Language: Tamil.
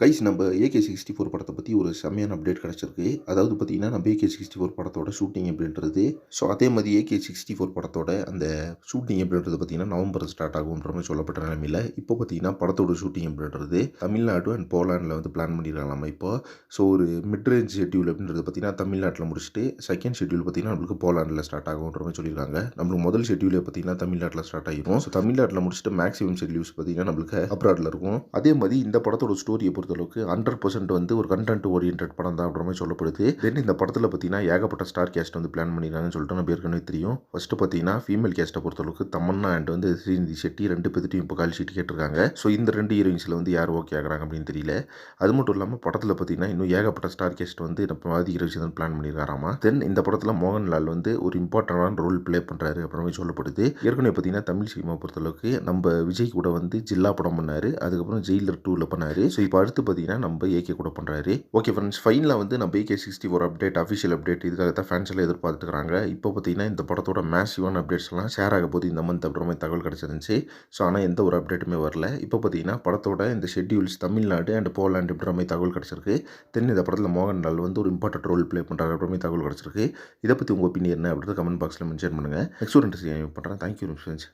கைஸ் நம்ம ஏகே சிக்ஸ்டி ஃபோர் படத்தை பற்றி ஒரு செம்மையான அப்டேட் கிடச்சிருக்கு. அதாவது பார்த்தீங்கன்னா நம்ம ஏகே சிக்ஸ்டி ஃபோர் படத்தோட ஷூட்டிங் எப்படின்றது. ஸோ அதே மாதிரி ஏகே சிக்ஸ்டி ஃபோர் படத்தோட அந்த ஷூட்டிங் எப்படின்றது பார்த்தீங்கன்னா நவம்பர் ஸ்டார்ட் ஆகுன்ற மாதிரி சொல்லப்பட்ட நிலமையில் இப்போ பார்த்தீங்கன்னா படத்தோட ஷூட்டிங் எப்படின்றது தமிழ்நாடு அண்ட் போலாண்டில் வந்து பிளான் பண்ணியிருக்காங்களாமா இப்போ? ஸோ ஒரு மிட் ரேஞ்ச் ஷெட்யூல் அப்படின்றது பார்த்தீங்கன்னா தமிழ்நாட்டில் முடிச்சுட்டு செகண்ட் ஷெட்யூல் பார்த்தீங்கன்னா நம்மளுக்கு போலாண்டில் ஸ்டார்ட் ஆகுன்ற மாதிரி சொல்லியிருக்காங்க. நம்மளுக்கு முதல் ஷெட்யூலே பார்த்தீங்கன்னா தமிழ்நாட்டில் ஸ்டார்ட் ஆகிரும் ஸோ தமிழ்நாட்டில் முடிச்சுட்டு மேக்ஸிமம் ஷெட்யூல்ஸ் பார்த்தீங்கன்னா நம்மளுக்கு அப்ராடில் இருக்கும். அதே மாதிரி இந்த படத்தோட ஸ்டோரியை பொறுத்தளவுக்கு ஹண்ட்ரட் பர்சன்ட் வந்து ஒரு கண்டென்ட் ஓரியன்ட் படம் தான் அப்படின்ற மாதிரி சொல்லப்படுது. தென் இந்த படத்தில் பார்த்தீங்கன்னா ஏகப்பட்ட ஸ்டார் கேஸ்ட் வந்து பிளான் பண்ணியிருக்காங்கன்னு சொல்லிட்டு நம்ம ஏற்கனவே தெரியும். ஃபஸ்ட்டு பார்த்தீங்கன்னா ஃபீமேல் கேஸ்ட்டை பொறுத்தளவுக்கு தமன்னா அண்ட் வந்து ஸ்ரீநிதி ஷெட்டி ரெண்டு பேர்த்தையும் இப்போ கால் ஷீட் கேட்டிருக்காங்க. ஸோ இந்த ரெண்டு ஹீரோயின்ஸில் வந்து யார் ஓகே ஆகிறாங்க அப்படின்னு தெரியல. அது மட்டும் இல்லாமல் படத்தில் பார்த்தீங்கன்னா இன்னும் ஏகப்பட்ட ஸ்டார் கேஸ்ட் வந்து நம்ம ஆதிக்கிற விஷயம் பிளான் பண்ணியிருக்காராமா தென் இந்த படத்தில் மோகன்லால் வந்து ஒரு இம்பார்ட்டண்டான ரோல் ப்ளே பண்ணுறாரு அப்படின்னு சொல்லப்படுது. ஏற்கனவே பார்த்தீங்கன்னா தமிழ் சினிமா பொறுத்தளவுக்கு நம்ம விஜய் கூட வந்து ஜில்லா படம் பண்ணார். அதுக்கப்புறம் ஜெயிலர் டூவில் பண்ணார். ஸோ இப்போ அடுத்து அடுத்து பார்த்தீங்கன்னா நம்ம ஏகே கூட பண்ணுறாரு ஓகே ஃப்ரெண்ட்ஸ் ஃபைனலாக வந்து நம்ம AK sixty four update official update இதுக்காக தான் ஃபேன்ஸ் எல்லாம் எதிர்பார்த்துக்கிறாங்க. இப்போ பார்த்தீங்கன்னா இந்த படத்தோட மேசிவான அப்டேட்ஸ்லாம் ஷேர் ஆக போது இந்த மந்த் அப்படின்ற தகவல் கிடச்சிருந்துச்சு. ஸோ ஆனால் எந்த ஒரு அப்டேட்டுமே வரல. இப்போ பார்த்தீங்கன்னா படத்தோட இந்த ஷெட்யூல்ஸ் தமிழ்நாடு அண்ட் போலாண்டு அப்படின்ற மாதிரி தகவல் கிடச்சிருக்கு. தென் இந்த படத்தில் மோகன்லால் வந்து ஒரு இம்பார்ட்டன்ட் ரோல் ப்ளே பண்ணுறாரு அப்படின்ற தகவல் கிடச்சிருக்கு. இதை பற்றி உங்கள் ஒப்பீனியன் என்ன அப்படின்றது கமெண்ட் பாக்ஸில் மென்ஷன் பண்ணுங்கள் நெக்ஸ்ட் ஒரு இன்ட்ரெஸ்ட் பண்ணுறேன் தேங்க்யூ ஃப்ரெண்ட்ஸ்